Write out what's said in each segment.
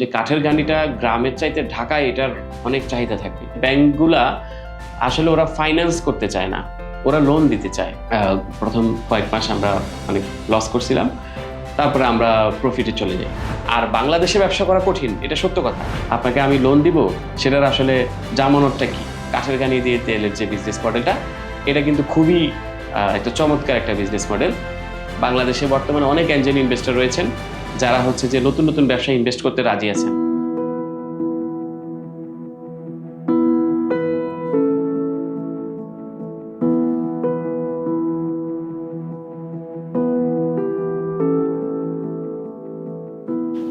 যে কাঠের গানিটা গ্রামের চাইতে ঢাকায় এটার অনেক চাহিদা থাকবে ব্যাংকগুলা আসলে ওরা ফাইন্যান্স করতে চায় না, ওরা লোন দিতে চায়। প্রথম কয়েক মাস আমরা অনেক লস করছিলাম, তারপরে আমরা প্রফিটে চলে যাই। আর বাংলাদেশে ব্যবসা করা কঠিন, এটা সত্য কথা। আপনাকে আমি লোন দিব, সেটার আসলে জামানতটা কি? কাঠের গানি দিয়ে তেলের যে বিজনেস মডেলটা এটা কিন্তু খুবই একটা চমৎকার একটা বিজনেস মডেল বাংলাদেশে বর্তমানে অনেক অ্যাঞ্জেল ইনভেস্টর রয়েছেন। যারা হচ্ছে যে নতুন নতুন ব্যবসায় ইনভেস্ট করতে রাজি আছেন।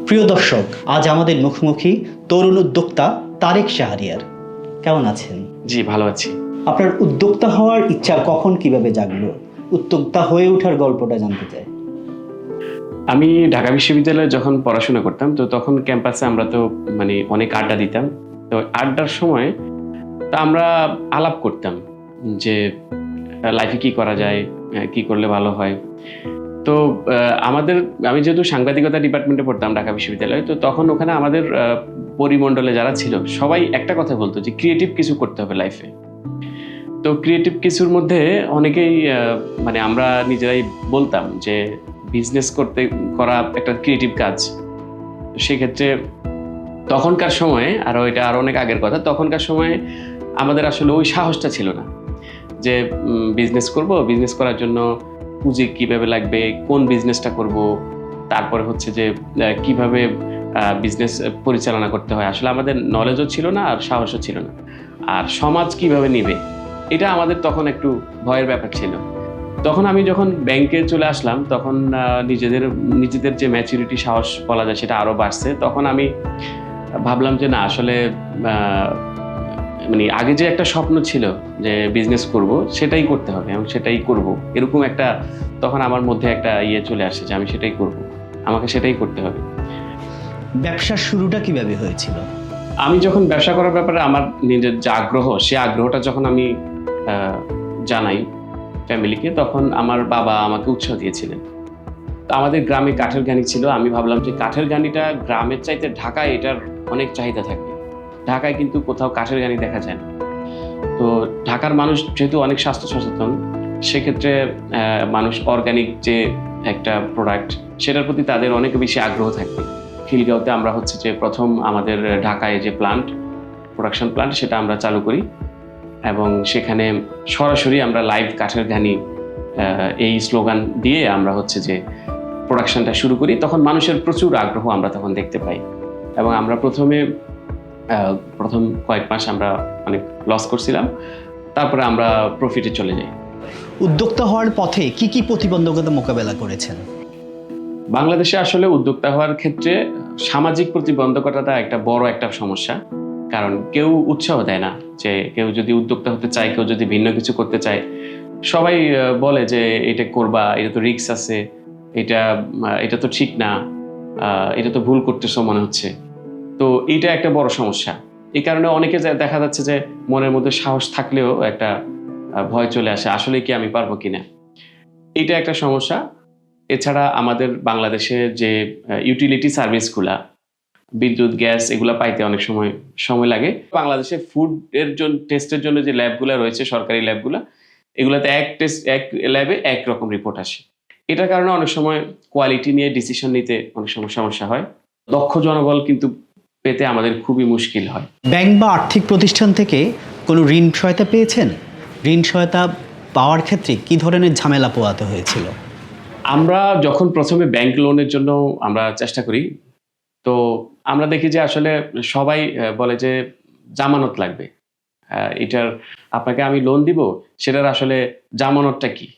প্রিয় দর্শক আজ আমাদের মুখোমুখি তরুণ উদ্যোক্তা তারেক শাহরিয়ার। কেমন আছেন? জি ভালো আছি। আপনার উদ্যোক্তা হওয়ার ইচ্ছা কখন কীভাবে জাগলো? উদ্যোক্তা হয়ে ওঠার গল্পটা জানতে চাই। আমি ঢাকা বিশ্ববিদ্যালয়ে যখন পড়াশোনা করতাম, তো তখন ক্যাম্পাসে আমরা তো মানে অনেক আড্ডা দিতাম। তো আড্ডার সময় তা আমরা আলাপ করতাম যে, লাইফে কি করা যায়? কি করলে ভালো হয়? তো আমাদের, আমি যেহেতু সাংবাদিকতা ডিপার্টমেন্টে পড়তাম ঢাকা বিশ্ববিদ্যালয়ে, তো তখন ওখানে আমাদের পরিমণ্ডলে যারা ছিল, সবাই একটা কথা বলতো যে, ক্রিয়েটিভ কিছু করতে হবে লাইফে। তো ক্রিয়েটিভ কিছুর মধ্যে অনেকেই মানে আমরা নিজেরাই বলতাম যে বিজনেস করতে, করা একটা ক্রিয়েটিভ কাজ। সেক্ষেত্রে তখনকার সময়ে আরও এটা আরও অনেক আগের কথা, তখনকার সময়ে আমাদের আসলে ওই সাহসটা ছিল না। যে বিজনেস করব বিজনেস করার জন্য পুঁজি কীভাবে লাগবে, কোন বিজনেসটা করব, তারপরে হচ্ছে যে কীভাবে বিজনেস পরিচালনা করতে হয়। আসলে আমাদের নলেজও ছিল না, আর সাহসও ছিল না। আর সমাজ কীভাবে নিবে, এটা আমাদের তখন একটু ভয়ের ব্যাপার ছিল। তখন আমি যখন ব্যাংকে চলে আসলাম তখন নিজেদের নিজেদের যে ম্যাচুরিটি সাহস বলা যায় সেটা আরও বাড়ছে। তখন আমি ভাবলাম যে না আসলে মানে আগে যে একটা স্বপ্ন ছিল যে বিজনেস করব সেটাই করতে হবে এবং সেটাই করব। এরকম একটা তখন আমার মধ্যে একটা ইয়ে চলে আসে যে আমি সেটাই করব। আমাকে সেটাই করতে হবে। ব্যবসার শুরুটা কীভাবে হয়েছিল? আমি যখন ব্যবসা করার ব্যাপারে আমার নিজের যে আগ্রহ সে আগ্রহটা যখন আমি জানাই ফ্যামিলিকে তখন আমার বাবা আমাকে উৎসাহ দিয়েছিলেন। আমাদের গ্রামে কাঠের গানি ছিল। আমি ভাবলাম যে কাঠের গানিটা গ্রামের চাইতে ঢাকায় এটার অনেক চাহিদা থাকবে ঢাকায় কিন্তু কোথাও কাঠের গানি দেখা যায় না। তো ঢাকার মানুষ যেহেতু অনেক স্বাস্থ্য সচেতন, সেক্ষেত্রে মানুষ অর্গানিক যে একটা প্রোডাক্ট সেটার প্রতি তাদের অনেক বেশি আগ্রহ থাকবে খিলগাঁওতে আমরা হচ্ছে যে প্রথম আমাদের ঢাকায় যে প্লান্ট প্রোডাকশন প্লান্ট সেটা আমরা চালু করি। এবং সেখানে সরাসরি আমরা লাইভ কাঠের ঘানি এই স্লোগান দিয়ে আমরা হচ্ছে যে প্রোডাকশনটা শুরু করি। তখন মানুষের প্রচুর আগ্রহ আমরা তখন দেখতে পাই এবং আমরা প্রথমে প্রথম কয়েক মাস আমরা অনেক লস করছিলাম। তারপরে আমরা প্রফিটে চলে যাই। উদ্যোক্তা হওয়ার পথে কি কি প্রতিবন্ধকতা মোকাবেলা করেছেন? বাংলাদেশে আসলে উদ্যোক্তা হওয়ার ক্ষেত্রে সামাজিক প্রতিবন্ধকতাটা একটা বড় একটা সমস্যা। কারণ কেউ উৎসাহ দেয় না যে কেউ যদি উদ্যোক্তা হতে চায়, কেউ যদি ভিন্ন কিছু করতে চায়। সবাই বলে যে এটা করবা, এটা তো রিস্ক আছে, এটা এটা তো ঠিক না এটা তো ভুল করতেছো মনে হচ্ছে। তো এটা একটা বড় সমস্যা। এই কারণে অনেকে দেখা যাচ্ছে যে মনের মধ্যে সাহস থাকলেও একটা ভয় চলে আসে, আসলে কি আমি পারব কিনা। এটা একটা সমস্যা। এছাড়া আমাদের বাংলাদেশে যে ইউটিলিটি সার্ভিসগুলা বিদ্যুৎ গ্যাস এগুলা পাইতে অনেক সময় সময় লাগে। বাংলাদেশে ফুড এর জন্য টেস্টের জন্য যে ল্যাবগুলো রয়েছে সরকারি ল্যাবগুলা এগুলাতে এক টেস্ট এক ল্যাবে এক রকম রিপোর্ট আসে। এটার কারণে অনেক সময় কোয়ালিটি নিয়ে ডিসিশন নিতে অনেক সময় সমস্যা হয়। দক্ষ জনবল কিন্তু পেতে আমাদের খুবই মুশকিল হয়। ব্যাংক বা আর্থিক প্রতিষ্ঠান থেকে কোনো ঋণ সহায়তা পেয়েছেন? ঋণ সহায়তা পাওয়ার ক্ষেত্রে কি ধরনের ঝামেলা পোয়াতে হয়েছিল? আমরা যখন প্রথমে ব্যাংক লোনের জন্য আমরা চেষ্টা করি তো আমরা দেখি যে আসলে সবাই বলে যে জামানত লাগবে। এটার আপনাকে আমি লোন দিব, সেটার আসলে জামানতটা কি?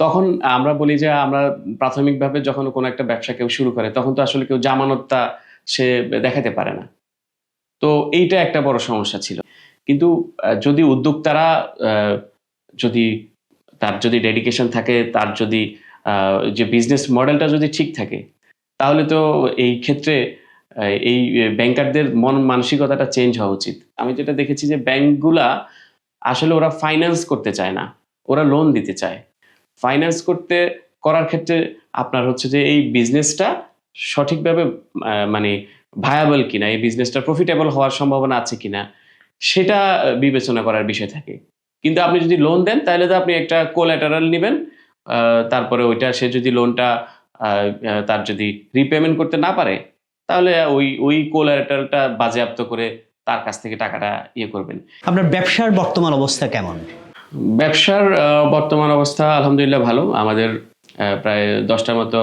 তখন আমরা বলি যে আমরা প্রাথমিকভাবে যখন কোনো একটা ব্যবসা কেউ শুরু করে, তখন তো আসলে কেউ জামানতটা সে দেখাতে পারে না। তো এইটা একটা বড় সমস্যা ছিল। কিন্তু যদি উদ্যোক্তারা যদি তার যদি ডেডিকেশন থাকে, তার যদি যে বিজনেস মডেলটা যদি ঠিক থাকে, তাহলে তো এই ক্ষেত্রে এই ব্যাংকারদের মন মানসিকতাটা চেঞ্জ হওয়া উচিত। আমি যেটা দেখেছি যে ব্যাংকগুলা আসলে ওরা ফাইন্যান্স করতে চায় না, ওরা লোন দিতে চায়। ফাইন্যান্স করতে, করার ক্ষেত্রে আপনার হচ্ছে যে এই বিজনেসটা সঠিকভাবে মানে ভায়াবল কিনা, এই বিজনেসটা প্রফিটেবল হওয়ার সম্ভাবনা আছে কিনা, সেটা বিবেচনা করার বিষয় থাকে। কিন্তু আপনি যদি লোন দেন, তাহলে তো আপনি একটা কোল্যাটারাল নেবেন তারপরে ওইটা সে যদি লোনটা তার যদি রিপেমেন্ট করতে না পারে তাহলে ওই ওই কোল্যাটারালটা বাজেয়াপ্ত করে তার কাছ থেকে টাকাটা ইয়ে করবেন। আপনার ব্যবসার বর্তমান অবস্থা কেমন? ব্যবসার বর্তমান অবস্থা আলহামদুলিল্লাহ ভালো। আমাদের প্রায় দশটার মতো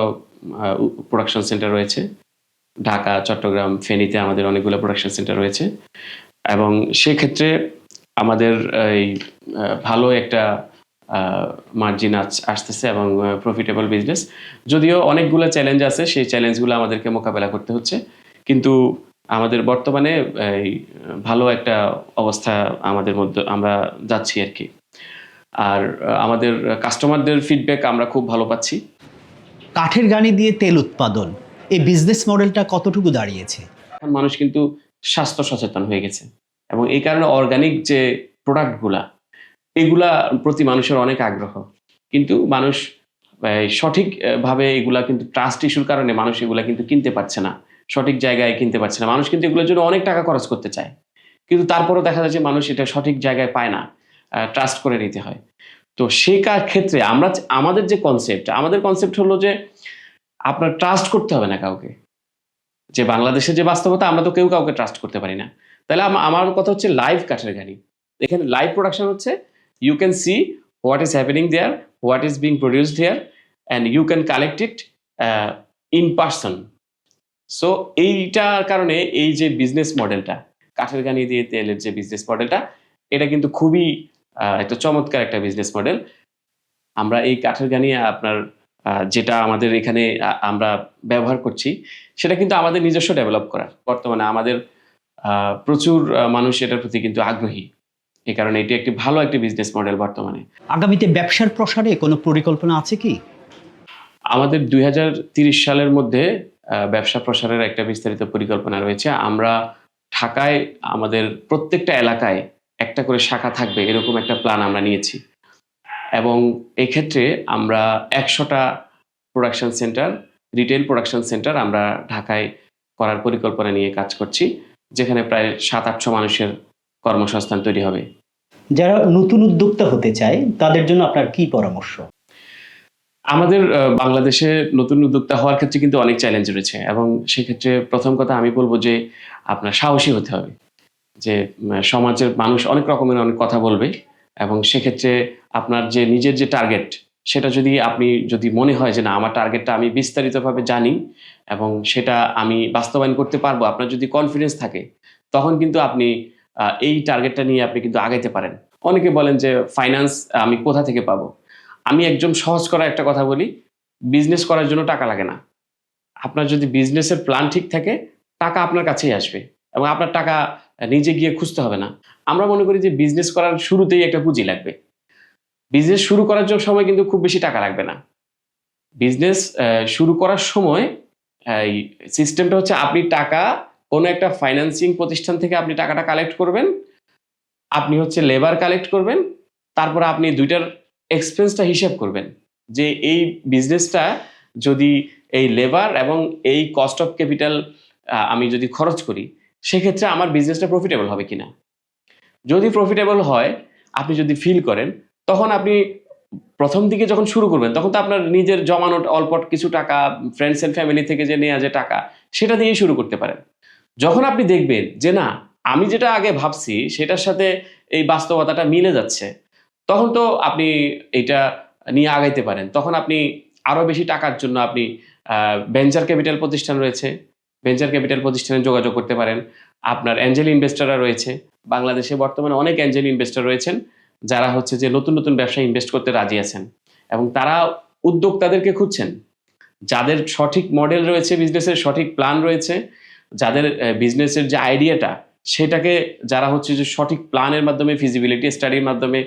প্রোডাকশন সেন্টার রয়েছে। ঢাকা চট্টগ্রাম ফেনীতে আমাদের অনেকগুলো প্রোডাকশন সেন্টার রয়েছে। এবং সেক্ষেত্রে আমাদের এই ভালো একটা মার্জিন আসতেছে এবং প্রফিটেবল বিজনেস যদিও অনেকগুলো চ্যালেঞ্জ আছে সেই চ্যালেঞ্জগুলো আমাদেরকে মোকাবেলা করতে হচ্ছে। কিন্তু আমাদের বর্তমানে এই ভালো একটা অবস্থা আমাদের মধ্যে আমরা যাচ্ছি আর কি। আর আমাদের কাস্টমারদের ফিডব্যাক আমরা খুব ভালো পাচ্ছি। কাঠের গানি দিয়ে তেল উৎপাদন এই বিজনেস মডেলটা কতটুকু দাঁড়িয়েছে? মানুষ কিন্তু স্বাস্থ্য সচেতন হয়ে গেছে। এবং এই কারণে অর্গানিক যে প্রোডাক্টগুলা এগুলা প্রতি মানুষের অনেক আগ্রহ। কিন্তু মানুষ সঠিকভাবে এগুলা কিন্তু ট্রাস্ট ইস্যুর কারণে মানুষ এগুলা কিন্তু কিনতে পারছে না। সঠিক জায়গায় কিনতে পারছে না। মানুষ কিন্তু এগুলোর জন্য অনেক টাকা খরচ করতে চায়। কিন্তু তারপরেও দেখা যাচ্ছে মানুষ এটা সঠিক জায়গায় পায় না ট্রাস্ট করে নিতে হয়। তো সেই ক্ষেত্রে আমরা আমাদের যে কনসেপ্ট আমাদের কনসেপ্ট হলো যে আপনার ট্রাস্ট করতে হবে না কাউকে। যে বাংলাদেশের যে বাস্তবতা, আমরা তো কেউ কাউকে ট্রাস্ট করতে পারি না। তাহলে আমার কথা হচ্ছে লাইভ কাঠের গাড়ি। এখানে লাইভ প্রোডাকশন হচ্ছে you can see what is happening there what is being produced here and you can collect it in person so এইটার কারণে এই যে বিজনেস মডেলটা কাঠের গানি দিয়ে তেলের যে বিজনেস মডেলটা এটা কিন্তু খুবই একটা চমৎকার একটা বিজনেস মডেল আমরা এই কাঠের গানি আপনার যেটা আমাদের এখানে আমরা ব্যবহার করছি, সেটা কিন্তু আমাদের নিজস্ব ডেভেলপ করা বর্তমানে আমাদের প্রচুর মানুষ এটার প্রতি কিন্তু আগ্রহী। এই কারণে এটি একটি ভালো একটি বিজনেস মডেল বর্তমানে। আগামীতে ব্যবসার প্রসারে কোনো পরিকল্পনা আছে কি? আমাদের দুই সালের মধ্যে ব্যবসা প্রসারের একটা বিস্তারিত পরিকল্পনা রয়েছে। আমরা ঢাকায় আমাদের প্রত্যেকটা এলাকায় একটা করে শাখা থাকবে এরকম একটা প্ল্যান আমরা নিয়েছি। এবং এক্ষেত্রে আমরা একশোটা production centre retail production centre আমরা ঢাকায় করার পরিকল্পনা নিয়ে কাজ করছি যেখানে প্রায় সাত আটশো মানুষের কর্মসংস্থান তৈরি হবে। যারা নতুন উদ্যোক্তা হতে চায়, তাদের জন্য আপনার কি পরামর্শ? আমাদের বাংলাদেশে নতুন উদ্যোক্তা হওয়ার ক্ষেত্রে কিন্তু অনেক চ্যালেঞ্জ রয়েছে এবং সেক্ষেত্রে প্রথম কথা আমি বলব যে আপনার সাহসী হতে হবে। যে সমাজের মানুষ অনেক রকমের অনেক কথা বলবে এবং সেক্ষেত্রে আপনার যে নিজের যে টার্গেট সেটা যদি আপনি, যদি মনে হয় যে না, আমার টার্গেটটা আমি বিস্তারিতভাবে জানি এবং সেটা আমি বাস্তবায়ন করতে পারব, আপনার যদি কনফিডেন্স থাকে, তখন কিন্তু আপনি এই টার্গেটটা নিয়ে আপনি কিন্তু আগাইতে পারেন। অনেকে বলেন যে ফাইন্যান্স আমি কোথা থেকে পাবো? আমি একদম সহজ করা একটা কথা বলি বিজনেস করার জন্য টাকা লাগে না। আপনার যদি বিজনেসের প্ল্যান ঠিক থাকে, টাকা আপনার কাছেই আসবে এবং আপনার টাকা নিজে গিয়ে খুঁজতে হবে না। আমরা মনে করি যে বিজনেস করার শুরুতেই একটা পুঁজি লাগবে। বিজনেস শুরু করার জন্য সময় কিন্তু খুব বেশি টাকা লাগবে না। বিজনেস শুরু করার সময়, এই সিস্টেমটা হচ্ছে আপনি টাকা কোনো একটা ফাইন্যান্সিং প্রতিষ্ঠান থেকে আপনি টাকাটা কালেক্ট করবেন, আপনি হচ্ছে লেবার কালেক্ট করবেন, তারপর আপনি দুইটার এক্সপেন্সটা হিসাব করবেন যে এই বিজনেসটা যদি এই লেবার এবং এই কস্ট অফ ক্যাপিটাল আমি যদি খরচ করি, সেক্ষেত্রে আমার বিজনেসটা প্রফিটেবল হবে কিনা? যদি প্রফিটেবল হয়, আপনি যদি ফিল করেন, তখন আপনি প্রথম দিকে যখন শুরু করবেন, তখন তো আপনার নিজের জমানো অল্প কিছু টাকা ফ্রেন্ডস এন্ড ফ্যামিলি থেকে যে নেওয়া যে টাকা, সেটা দিয়েই শুরু করতে পারেন। যখন আপনি দেখবেন যে না, আমি যেটা আগে ভাবছি সেটার সাথে এই বাস্তবতাটা মিলে যাচ্ছে, তখন তো আপনি এটা নিয়ে আগাইতে পারেন। তখন আপনি আরও বেশি টাকার জন্য আপনি ভেঞ্চার ক্যাপিটাল প্রতিষ্ঠান রয়েছে ভেঞ্চার ক্যাপিটাল প্রতিষ্ঠানে যোগাযোগ করতে পারেন। আপনার অ্যাঞ্জেল ইনভেস্টররা রয়েছে, বাংলাদেশে বর্তমানে অনেক অ্যাঞ্জেল ইনভেস্টর রয়েছেন, যারা হচ্ছে যে নতুন নতুন ব্যবসায় ইনভেস্ট করতে রাজি আছেন এবং তারা উদ্যোক্তাদেরকে খুঁজছেন। যাদের সঠিক মডেল রয়েছে বিজনেসের সঠিক প্ল্যান রয়েছে যাদের বিজনেসের যে আইডিয়াটা সেটাকে যারা হচ্ছে যে সঠিক প্ল্যানের মাধ্যমে ফিজিবিলিটি স্টাডির মাধ্যমে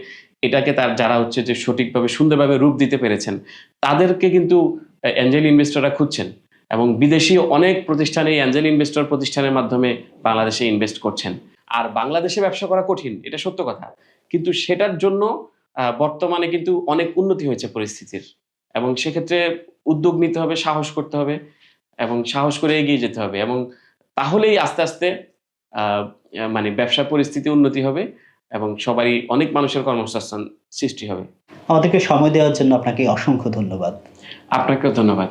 এটাকে তার, যারা হচ্ছে যে সঠিকভাবে, সুন্দরভাবে রূপ দিতে পেরেছেন, তাদেরকে কিন্তু অ্যাঞ্জেল ইনভেস্টররা খুঁজছেন এবং বিদেশি অনেক প্রতিষ্ঠানে এই অ্যাঞ্জেল ইনভেস্টর প্রতিষ্ঠানের মাধ্যমে বাংলাদেশে ইনভেস্ট করছেন। আর বাংলাদেশে ব্যবসা করা কঠিন, এটা সত্য কথা। কিন্তু সেটার জন্য বর্তমানে কিন্তু অনেক উন্নতি হয়েছে পরিস্থিতির এবং সেক্ষেত্রে উদ্যোগ নিতে হবে, সাহস করতে হবে এবং সাহস করে এগিয়ে যেতে হবে এবং তাহলেই আস্তে আস্তে মানে ব্যবসা পরিস্থিতি উন্নতি হবে এবং সবারই অনেক মানুষের কর্মসংস্থান সৃষ্টি হবে। আমাদেরকে সময় দেওয়ার জন্য আপনাকে অসংখ্য ধন্যবাদ। আপনাকেও ধন্যবাদ।